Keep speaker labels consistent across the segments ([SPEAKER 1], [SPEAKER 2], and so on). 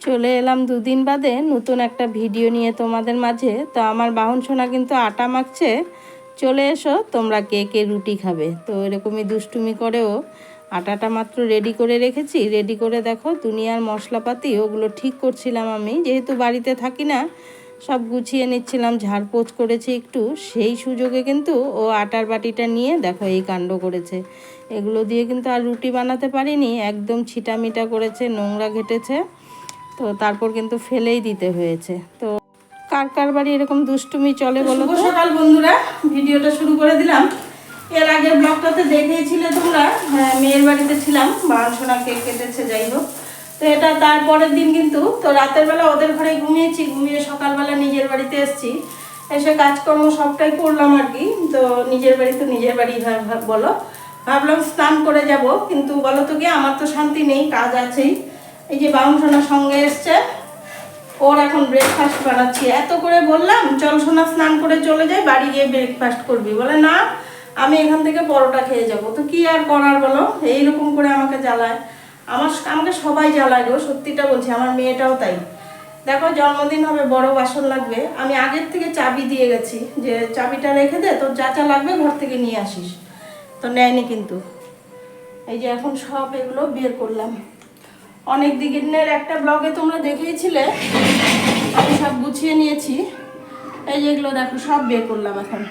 [SPEAKER 1] চলে এলাম দুদিন বাদে নতুন একটা ভিডিও নিয়ে তোমাদের মাঝে। তো আমার বাহন সোনা কিন্তু আটা মাখছে। চলে এসো, তোমরা কে কে রুটি খাবে? তো এরকমই দুষ্টুমি করেও আটাটা মাত্র রেডি করে রেখেছি। রেডি করে দেখো, দুনিয়ার মশলাপাতি, ওগুলো ঠিক করছিলাম আমি। যেহেতু বাড়িতে থাকি না, সব গুছিয়ে নিচ্ছিলাম ঝাড়পোছ করেছি একটু। সেই সুযোগে কিন্তু ও আটার বাটিটা নিয়ে দেখো এই কাণ্ড করেছে। এগুলো দিয়ে কিন্তু আর রুটি বানাতে পারিনি। একদম ছিটামিটা করেছে, নোংরা ঘেটেছে। তো তারপর কিন্তু ফেলেই দিতে হয়েছে। তো কার কার বাড়ি এরকম দুষ্টুমি চলে বলো সকাল বন্ধুরা ভিডিওটা শুরু করে দিলাম। এর আগের ব্লগটাতে দেখিয়েছিলে তোমরা হ্যাঁ, মেয়ের বাড়িতে ছিলাম বাঁশোনা কেক কেটেছে যাই হোক। তো এটা তারপরের দিন কিন্তু তো রাতের বেলা ওদের ঘরে ঘুমিয়েছি ঘুমিয়ে সকালবেলা নিজের বাড়িতে এসেছি। এসে কাজকর্ম সবটাই করলাম আর কি তো নিজের বাড়ি তো নিজের বাড়ি ভাব- ভাব- বলো। ভাবলাম স্নান করে যাব কিন্তু বলো তো কি আমার তো শান্তি নেই কাজ আছেই। এই যে বাউনসোনার সঙ্গে এসছে, ওর এখন ব্রেকফাস্ট বানাচ্ছি। এত করে বললাম, চল সোনা, স্নান করে চলে যাই, বাড়ি গিয়ে ব্রেকফাস্ট করবি। বলে, না, আমি এখান থেকে পরোটা খেয়ে যাব। তো কি আর করার বলো? এইরকম করে আমাকে জ্বালায়। আমার আমাকে সবাই জ্বালায় গো, সত্যিটা বলছি, আমার মেয়েটাও তাই। দেখো, জন্মদিন হবে, বড় বাসন লাগবে। আমি আগের থেকে চাবি দিয়ে গেছি, যে চাবিটা রেখে দে, তোর যা যা লাগবে ঘর থেকে নিয়ে আসিস। তো নেয়নি কিন্তু। এই যে এখন সব এগুলো বের করলাম। অনেক দিনের একটা ব্লগে তোমরা দেখিয়েছিলে আমি সব গুছিয়ে নিয়েছি। এই যেগুলো দেখো, সব বের করলাম এখন।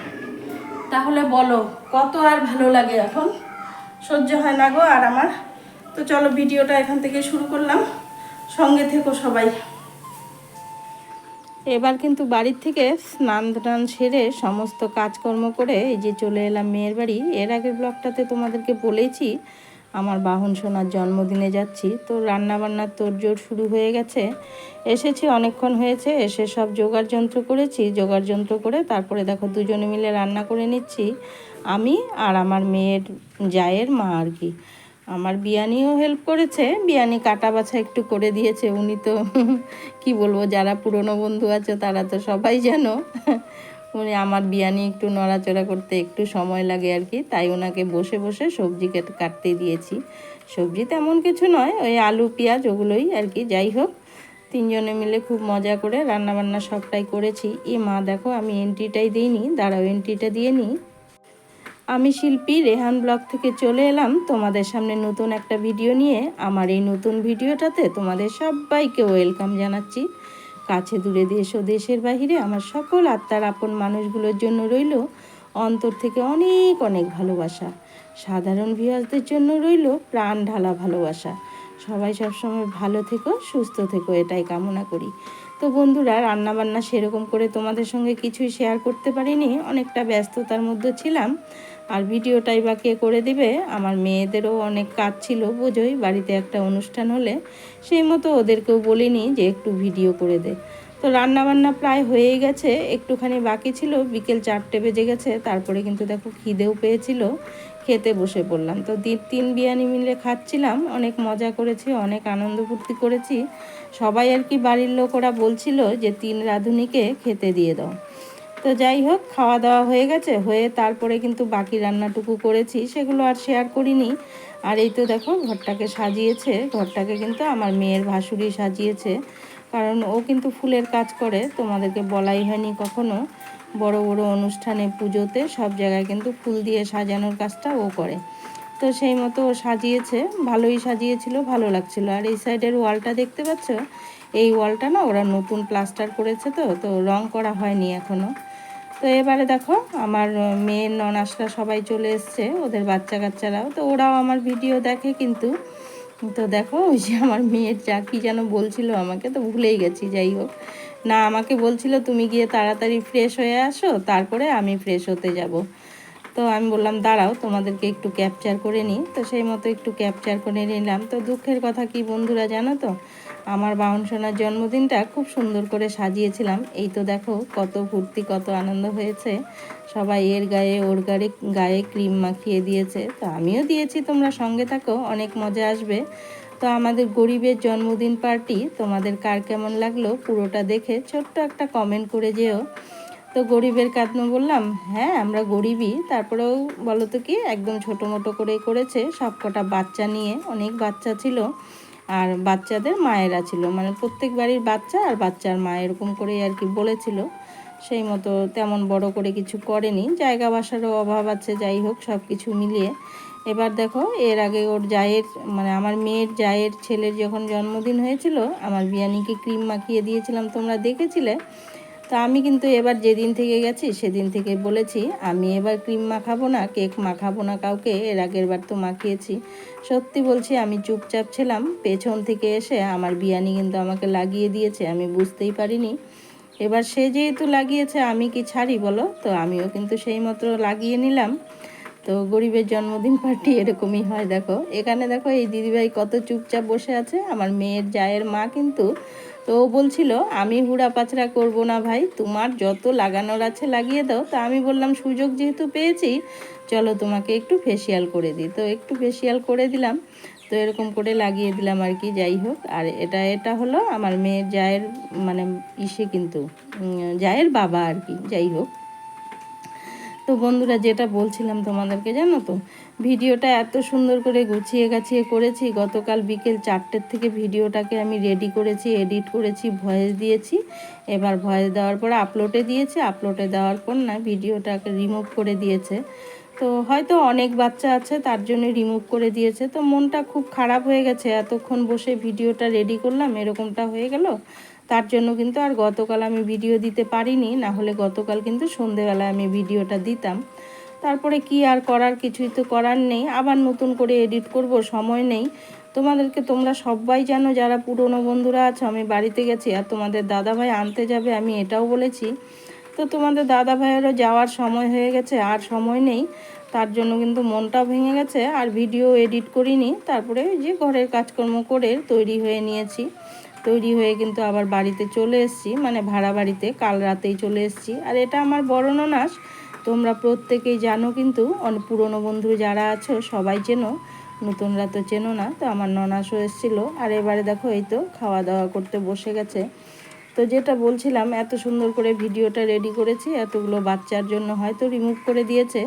[SPEAKER 1] তাহলে বলো, কত আর ভালো লাগে এখন? সহ্য হয় না গো আর আমার। তো চলো, ভিডিওটা এখান থেকে শুরু করলাম। সঙ্গে থেকো সবাই। এবার কিন্তু বাড়ির থেকে স্নান টান সেরে সমস্ত কাজকর্ম করে এই যে চলে এলাম মেয়ের বাড়ি। এর আগের ব্লগটাতে তোমাদেরকে বলেছি আমার বাহন সোনার জন্মদিনে যাচ্ছি, তো রান্না বান্নার তোড়জোড় শুরু হয়ে গেছে? এসেছি, অনেকক্ষণ হয়েছে, এসে সব জোগাড় যন্ত্র করেছি, জোগাড় যন্ত্র করে তারপরে দেখো দুজনে মিলে রান্না করে নিচ্ছি, আমি আর আমার মেয়ের জায়ের মা আর কি। আমার বিয়ানিও হেল্প করেছে, বিয়ানি কাটা বাছা একটু করে দিয়েছে, উনি তো, কি বলব, যারা পুরনো বন্ধু আছে তারা তো সবাই জানো। উনি আমার বিয়ানি একটু নড়াচড়া করতে একটু সময় লাগে আর কি, তাই ওনাকে বসে বসে সবজি কাটতে দিয়েছি। সবজি তেমন কিছু নয়, ওই আলু, পেঁয়াজ ওগুলোই আর কি, যাই হোক। তিনজনে মিলে খুব মজা করে রান্না বান্না সবটাই করেছি। এ মা দেখো, আমি এন্ট্রিটাই দিইনি, দাঁড়াও এন্ট্রিটা দিয়ে নিই। আমি শিল্পী রেহান ব্লগ থেকে চলে এলাম। তোমাদের সামনে নতুন একটা ভিডিও নিয়ে। আমার এই নতুন ভিডিওটাতে তোমাদের সবাইকে ওয়েলকাম জানাচ্ছি। কাছে দূরে দেশ ও দেশের বাহিরে আমার সকল আত্মার আপন মানুষগুলোর জন্য রইল অন্তর থেকে অনেক অনেক ভালোবাসা। সাধারণ ভিউয়ার্সদের জন্য রইল প্রাণ ঢালা ভালোবাসা। সবাই সবসময় ভালো থেকো, সুস্থ থেকো, এটাই কামনা করি। তো বন্ধুরা, রান্নাবান্না সেরকম করে তোমাদের সঙ্গে কিছুই শেয়ার করতে পারিনি, অনেকটা ব্যস্ততার মধ্যে ছিলাম। আর ভিডিওটাই বা কে করে দিবে? আমার মেয়েদেরও অনেক কাজ ছিল, বোঝোই। বাড়িতে একটা অনুষ্ঠান হলে সেই মতো ওদেরকেও বলিনি যে একটু ভিডিও করে দে। তো রান্না বান্না প্রায় হয়েই গেছে, একটুখানি বাকি ছিল, বিকেল চারটে বেজে গেছে, তারপরে কিন্তু দেখো খিদেও পেয়েছিল, খেতে বসে পড়লাম। তো দি- তিন বিরিয়ানি মিলে খাচ্ছিলাম, অনেক মজা করেছি, অনেক আনন্দ ফুর্তি করেছি। সবাই আর কি বাড়ির লোক ওরা বলছিল যে, তিন রাঁধুনিকে খেতে দিয়ে দাও। তো যাই হোক, খাওয়া দাওয়া হয়ে গেছে, হয়ে তারপরে কিন্তু বাকি রান্নাটুকু করেছি, সেগুলো আর শেয়ার করিনি। আর এই তো দেখো, ঘরটাকে সাজিয়েছে, ঘরটাকে কিন্তু আমার মেয়ের ভাসুরি সাজিয়েছে, কারণ ও কিন্তু ফুলের কাজ করে, তোমাদেরকে বলাই হয়নি কখনো। বড় বড় অনুষ্ঠানে, পুজোতে, সব জায়গায় কিন্তু ফুল দিয়ে সাজানোর কাজটা ও করে। তো সেই মতো ও সাজিয়েছে, ভালোই সাজিয়েছিল, ভালো লাগছিল। আর এই সাইডের ওয়ালটা দেখতে পাচ্ছ? এই ওয়ালটা না, ওরা নতুন প্লাস্টার করেছে তো তো রং করা হয়নি এখনও। তো এবারে দেখো, আমার মেয়ের ননাসরা সবাই চলে এসছে, ওদের বাচ্চা কাচ্চারাও। তো ওরাও আমার ভিডিও দেখে কিন্তু, তো দেখো, ওই যে আমার মেয়ের যা কী যেন বলছিল আমাকে, তো ভুলেই গেছি, যাই হোক। না, আমাকে বলছিল, তুমি গিয়ে তাড়াতাড়ি ফ্রেশ হয়ে আসো, তারপরে আমি ফ্রেশ হতে যাব। তো আমি বললাম, দাঁড়াও, তোমাদেরকে একটু ক্যাপচার করে নিই। তো সেই মতো একটু ক্যাপচার করে নিলাম। তো দুঃখের কথা কি বন্ধুরা জানো তো? আমার বাহন সোনার জন্মদিনটা খুব সুন্দর করে সাজিয়েছিলাম। এই তো দেখো কত ফুর্তি, কত আনন্দ হয়েছে। সবাই এর গায়ে, ওর গায়ে গায়ে ক্রিম মাখিয়ে দিয়েছে। তো আমিও দিয়েছি, তোমরা সঙ্গে থাকো, অনেক মজা আসবে। তো আমাদের গরিবের জন্মদিন পার্টি, তোমাদের কার কেমন লাগল পুরোটা দেখে ছোট্ট একটা কমেন্ট করে যেও। তো গরিবের কাঁদনো বললাম হ্যাঁ আমরা গরিবই। তারপরেও বলো তো কি, একদম ছোটো মোটো করেই করেছে সব কটা বাচ্চা নিয়ে। অনেক বাচ্চা ছিল। আর বাচ্চাদের মায়েরা ছিল। মানে প্রত্যেক বাড়ির বাচ্চা আর বাচ্চার মা এরকম করেই আর কি বলেছিল। সেই মতো তেমন বড় করে কিছু করেনি। জায়গা বাসারও অভাব আছে, যাই হোক সব কিছু মিলিয়ে। এবার দেখো, এর আগে ওর জায়ের মানে আমার মেয়ের জায়ের ছেলের যখন জন্মদিন হয়েছিল, আমার বিয়ানিকে ক্রিম মাখিয়ে দিয়েছিলাম, তোমরা দেখেছিলে? তো আমি কিন্তু এবার যেদিন থেকে গেছি, সেদিন থেকে বলেছি, আমি এবার ক্রিম মাখাবো না, কেক মাখাবো না কাউকে, এর আগের বার তো মাখিয়েছি। সত্যি বলছি, আমি চুপচাপ ছিলাম, পেছন থেকে এসে আমার বিয়ানি কিন্তু আমাকে লাগিয়ে দিয়েছে, আমি বুঝতেই পারিনি। এবার সে যেহেতু লাগিয়েছে, আমি কি ছাড়ি বলো? তো আমিও কিন্তু সেই মতো লাগিয়ে নিলাম। তো গরিবের জন্মদিন পার্টি এরকমই হয়, দেখো। এখানে দেখো, এই দিদিভাই কত চুপচাপ বসে আছে, আমার মেয়ের জায়ের মা কিন্তু তো ও বলছিল, আমি হুড়া পাচড়া করব না ভাই, তোমার যত লাগানোর আছে লাগিয়ে দাও। তা আমি বললাম, সুযোগ যেহেতু পেয়েছি, চলো তোমাকে একটু ফেসিয়াল করে দিই। তো একটু ফেসিয়াল করে দিলাম, তো এরকম করে লাগিয়ে দিলাম আর কি, যাই হোক। আর এটা এটা হলো আমার মেয়ের জায়ের মানে ইসে কিন্তু জায়ের বাবা আর কি, যাই হোক। তো বন্ধুরা, যেটা বলছিলাম তোমাদেরকে, জানো তো? ভিডিওটা এত সুন্দর করে গুছিয়ে গাছিয়ে করেছি। গতকাল বিকেল চারটের থেকে ভিডিওটাকে আমি রেডি করেছি এডিট করেছি ভয়েস দিয়েছি। এবার ভয়েস দেওয়ার পর আপলোডে দিয়েছি। আপলোডে দেওয়ার পর না ভিডিওটাকে রিমুভ করে দিয়েছে। তো হয়তো অনেক বাচ্চা আছে, তার জন্য রিমুভ করে দিয়েছে। তো মনটা খুব খারাপ হয়ে গেছে। এতক্ষণ বসে ভিডিওটা রেডি করলাম, এরকমটা হয়ে গেল। তার জন্য কিন্তু আর গতকাল আমি ভিডিও দিতে পারিনি না হলে গতকাল কিন্তু সন্ধেবেলায় আমি ভিডিওটা দিতাম। তারপরে কি আর করার, কিছুই তো করার নেই। আবার নতুন করে এডিট করব, সময় নেই। তোমাদেরকে তোমরা সবাই জানো, যারা পুরনো বন্ধুরা আছো, আমি বাড়িতে গেছি আর তোমাদের দাদাভাই আনতে যাবে, আমি এটাও বলেছি। তো তোমাদের দাদা ভাইয়েরও যাওয়ার সময় হয়ে গেছে, আর সময় নেই। তার জন্য কিন্তু মনটা ভেঙে গেছে, আর ভিডিও এডিট করিনি। তারপরে যে ঘরের কাজকর্ম করে তৈরি হয়ে নিয়েছি। তৈরি হয়ে কিন্তু আবার বাড়িতে চলে এসেছি মানে ভাড়া বাড়িতে, কাল রাতেই চলে এসেছি। আর এটা আমার ননাস, তোমরা প্রত্যেকেই জানো কিন্তু অনেক পুরনো বন্ধু যারা আছো, সবাই চেনো, নতুনরা তো চেনো না, তো আমার ননাসও এসেছিল। আর এবারে দেখো, এই তো খাওয়া দাওয়া করতে বসে গেছে। তো যেটা বলছিলাম, এত সুন্দর করে ভিডিওটা রেডি করেছি, এতগুলো বাচ্চার জন্য হয়তো রিমুভ করে দিয়েছে।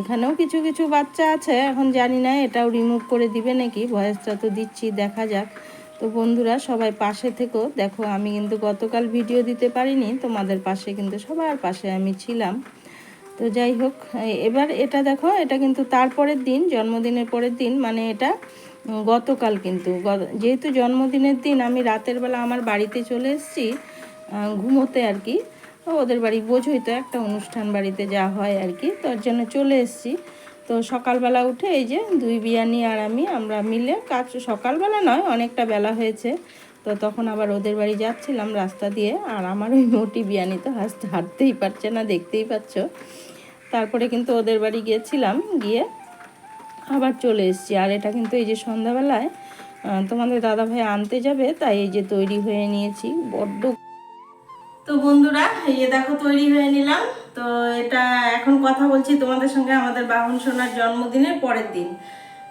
[SPEAKER 1] এখানেও কিছু কিছু বাচ্চা আছে, এখন জানি না, এটাও রিমুভ করে দিবে নাকি, ভয়েসটা তো দিচ্ছি, দেখা যাক। তো বন্ধুরা, সবাই পাশে থেকো। দেখো, আমি কিন্তু গতকাল ভিডিও দিতে পারিনি, তোমাদের পাশে কিন্তু সবার পাশে আমি ছিলাম। তো যাই হোক এবার এটা দেখো, এটা কিন্তু তারপরের দিন, জন্মদিনের পরের দিন মানে এটা গতকাল কিন্তু। যেহেতু জন্মদিনের দিন, আমি রাতের বেলা আমার বাড়িতে চলে এসেছি ঘুমোতে আর কি, ওদের বাড়ি বোঝোই তো একটা অনুষ্ঠান বাড়িতে যা হয় আর কি তার জন্য চলে এসেছি। তো সকালবেলা উঠে এই যে দুই বিয়ানি আর আমি, আমরা মিলে কাজ সকালবেলা নয়, অনেকটা বেলা হয়েছে। তো তখন আবার ওদের বাড়ি যাচ্ছিলাম রাস্তা দিয়ে, আর আমার ওই মোটি বিয়ানি তো হাসতে হাঁটতেই পারছে না, দেখতেই পাচ্ছ। তারপরে কিন্তু ওদের বাড়ি গিয়েছিলাম, গিয়ে আবার চলে এসেছি। আর এটা কিন্তু এই যে সন্ধ্যাবেলায় তোমাদের দাদা ভাই আনতে যাবে, তাই এই যে তৈরি হয়ে নিয়েছি, বড্ড তো বন্ধুরা, এই যে দেখো তৈরি হয়ে নিলাম। তো এটা এখন কথা বলছি তোমাদের সঙ্গে আমাদের বাহন সোনার জন্মদিনের পরের দিন।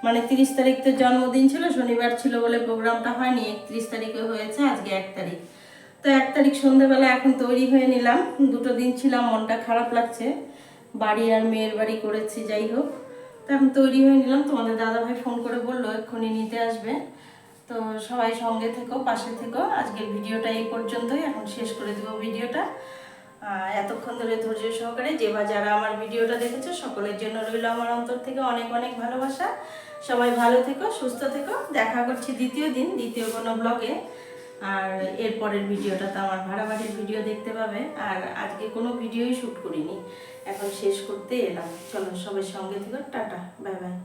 [SPEAKER 1] মানে তিরিশ তারিখ তো জন্মদিন ছিল, শনিবার ছিল বলে প্রোগ্রামটা হয়নি, একত্রিশ তারিখে হয়েছে, আজকে এক তারিখ। তো এক তারিখ সন্ধ্যেবেলা এখন তৈরি হয়ে নিলাম। দুটো দিন ছিলাম, মনটা খারাপ লাগছে। বাড়ি আর মেয়ের বাড়ি করেছি, যাই হোক। তো এখন তৈরি হয়ে নিলাম। তোমাদের দাদাভাই ফোন করে বলল, এক্ষুনি নিতে আসবে। তো সবাই সঙ্গে থেকো, পাশে থেকো। আজকের ভিডিওটা এই পর্যন্তই। এখন শেষ করে দেবো ভিডিওটা। এতক্ষণ ধরে ধৈর্য সহকারে যে বা যারা আমার ভিডিওটা দেখেছ, সকলের জন্য রইল আমার অন্তর থেকে অনেক অনেক ভালোবাসা। সবাই ভালো থেকো, সুস্থ থেকো। দেখা করছি দ্বিতীয় দিন, দ্বিতীয় কোনো ব্লগে আর এরপরের ভিডিওটা তো আমার ভাড়া বাড়ির ভিডিও দেখতে পাবে। আর আজকে কোনো ভিডিওই শ্যুট করিনি। এখন শেষ করতে এলাম। চলো সবাই সঙ্গে থেকো। Ta-ta, bye bye.